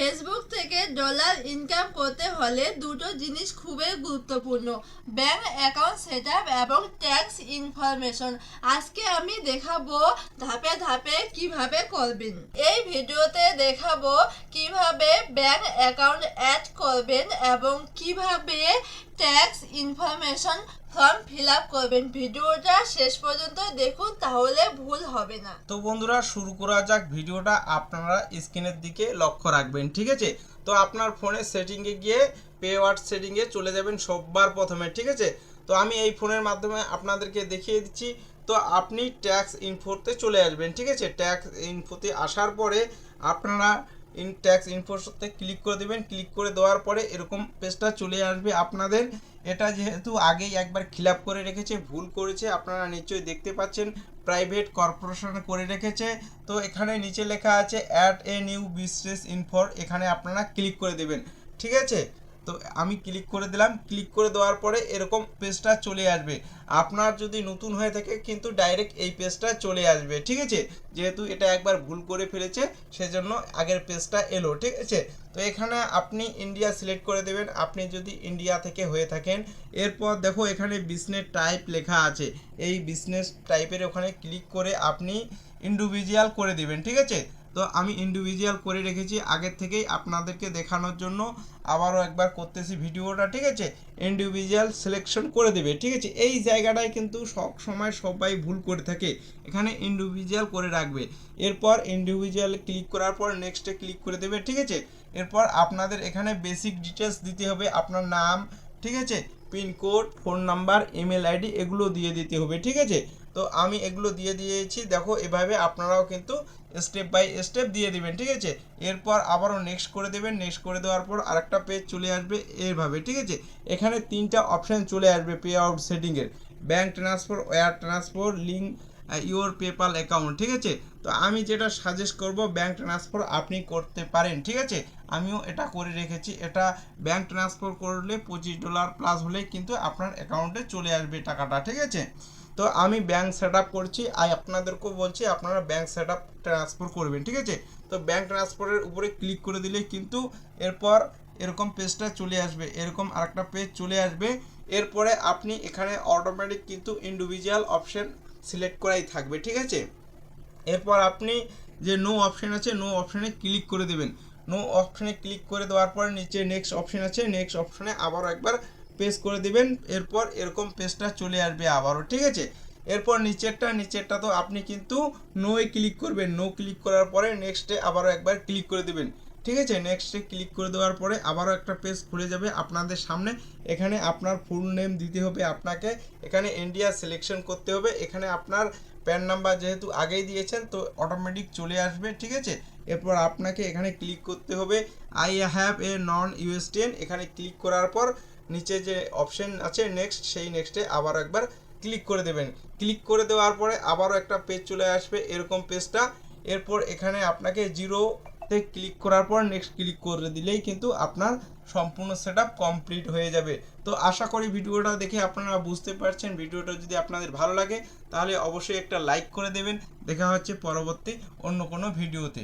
Facebook থেকে dollar income করতে হলে দুটো জিনিস খুবই গুরুত্বপূর্ণ। ব্যাংক অ্যাকাউন্ট সেট এবং ট্যাক্স ইনফরমেশন। আজকে আমি দেখাবো ধাপে ধাপে কীভাবে করবেন। এই ভিডিওতে দেখাবো কীভাবে ব্যাংক অ্যাকাউন্ট অ্যাড করবেন এবং কীভাবে tax information form fill up করবেন। ভিডিওটা শেষ পর্যন্ত দেখুন, তাহলে ভুল হবে না। তো বন্ধুরা, শুরু করা যাক ভিডিওটা। আপনারা স্ক্রিনের দিকে লক্ষ্য রাখবেন, ঠিক আছে? তো আপনার ফোনের সেটিংয়ে গিয়ে পে ওয়ার্ড সেটিংয়ে চলে যাবেন সববার প্রথমে, ঠিক আছে? তো আমি এই ফোনের মাধ্যমে আপনাদেরকে দেখিয়ে দিচ্ছি। তো আপনি ট্যাক্স ইনফোতে চলে আসবেন, ঠিক আছে? ট্যাক্স ইনফোতে আসার পরে আপনারা ইন ট্যাক্স ইনফোর্সতে ক্লিক করে দেবেন। ক্লিক করে দেওয়ার পরে এরকম পেজটা চলে আসবে আপনাদের। এটা যেহেতু আগেই একবার খিলাপ করে রেখেছে, ভুল করেছে, আপনারা নিশ্চয়ই দেখতে পাচ্ছেন। প্রাইভেট কর্পোরেশন করে রেখেছে। তো এখানে নিচে লেখা আছে add a new business info এখানে আপনারা ক্লিক করে দেবেন। ঠিক আছে? তো আমি ক্লিক করে দিলাম ক্লিক করে দেওয়ার পরে এরকম পেজটা চলে আসবে। আপনার যদি নতুন হয়ে থাকে কিন্তু ডাইরেক্ট এই পেজটা চলে আসবে, ঠিক আছে? যেহেতু এটা একবার ভুল করে ফেলেছে, সেজন্য আগের পেজটা এলো, ঠিক আছে? তো এখানে আপনি ইন্ডিয়া সিলেক্ট করে দেবেন। আপনি যদি ইন্ডিয়া থেকে হয়ে থাকেন, এরপর দেখো এখানে বিজনেস টাইপ লেখা আছে। এই বিজনেস টাইপের ওখানে ক্লিক করে আপনি ইন্ডিভিজুয়াল করে দেবেন, ঠিক আছে? তো আমি ইন্ডিভিজুয়াল করে রেখেছি, আগের থেকেই আপনাদেরকে দেখানোর জন্য আবারও একবার করতেছি ভিডিওটা, ঠিক আছে? ইন্ডিভিজুয়াল সিলেকশন করে দেবে, ঠিক আছে? এই জায়গাটায় কিন্তু সব সময় সবাই ভুল করে থাকে, এখানে ইন্ডিভিজুয়াল করে রাখবে। এরপর ইন্ডিভিজুয়াল ক্লিক করার পর নেক্সটে ক্লিক করে দেবে, ঠিক আছে? এরপর আপনাদের এখানে বেসিক ডিটেলস দিতে হবে, আপনার নাম ঠিক আছে? Pincode phone number email ID এগুলো দিয়ে দিতে হবে, ঠিক আছে? তো আমি এগুলো দিয়ে দিয়েছি, দেখো এভাবে আপনারাও কিন্তু স্টেপ বাই স্টেপ দিয়ে দিবেন, ঠিক আছে? এরপর আবারও নেক্সট করে দেবেন নেক্সট করে দেওয়ার পর আরেকটা পেজ চলে আসবে এইভাবে, ঠিক আছে? এখানে তিনটা অপশান চলে আসবে pay out সেটিংয়ের bank transfer or transfer link your PayPal account ঠিক আছে? তো আমি যেটা সাজেস্ট করব ব্যাঙ্ক ট্রান্সফার আপনি করতে পারেন, ঠিক আছে? আমিও এটা করে রেখেছি। এটা ব্যাঙ্ক ট্রান্সফার করলে পঁচিশ ডলার প্লাস হলে কিন্তু আপনার অ্যাকাউন্টে চলে আসবে টাকাটা, ঠিক আছে? তো আমি ব্যাঙ্ক সেট আপ করছি। আর আপনাদেরকেও বলছি, আপনারা ব্যাঙ্ক সেট আপ ট্রান্সফার করবেন, ঠিক আছে? তো ব্যাঙ্ক ট্রান্সফারের উপরে ক্লিক করে দিলে কিন্তু এরপর এরকম পেজটা চলে আসবে, এরকম আরেকটা পেজ চলে আসবে। এরপরে আপনি এখানে অটোমেটিক কিন্তু ইন্ডিভিজুয়াল অপশন সিলেক্ট করাই থাকবে, ঠিক আছে? এরপর আপনি যে নো অপশন আছে নো অপশানে ক্লিক করে দেবেন। নো অপশানে ক্লিক করে দেওয়ার পর নিচে নেক্সট অপশন আছে নেক্সট অপশানে আবারও একবার পেজ করে দিবেন। এরপর এরকম পেজটা চলে আসবে আবারও, ঠিক আছে? এরপর নিচেরটা নিচেরটা তো আপনি কিন্তু নোয়ে ক্লিক করবেন। নো ক্লিক করার পরে নেক্সটে আবারও একবার ক্লিক করে দেবেন। ঠিক আছে নেক্সটে ক্লিক করে দেওয়ার পরে আবারও একটা পেজ খুলে যাবে আপনাদের সামনে। এখানে আপনার ফুল নেম দিতে হবে আপনাকে, এখানে ইন্ডিয়া সিলেকশন করতে হবে। এখানে আপনার প্যান নাম্বার যেহেতু আগেই দিয়েছেন, তো অটোমেটিক চলে আসবে, ঠিক আছে? এরপর আপনাকে এখানে ক্লিক করতে হবে। আই হ্যাভ এ নন ইউএসটিএন এখানে ক্লিক করার পর নিচে যে অপশন আছে নেক্সট সেই নেক্সটে আবার একবার ক্লিক করে দেবেন। ক্লিক করে দেওয়ার পরে আবারও একটা পেজ চলে আসবে, এরকম পেজটা এরপর এখানে আপনাকে জিরোতে ক্লিক করার পর নেক্সট ক্লিক করে দিলেই কিন্তু আপনার সম্পূর্ণ সেট কমপ্লিট হয়ে যাবে। তো আশা করি ভিডিওটা দেখে আপনারা বুঝতে পারছেন। ভিডিওটা যদি আপনাদের ভালো লাগে, তাহলে অবশ্যই একটা লাইক করে দেবেন। দেখা হচ্ছে পরবর্তী অন্য কোনো ভিডিওতে।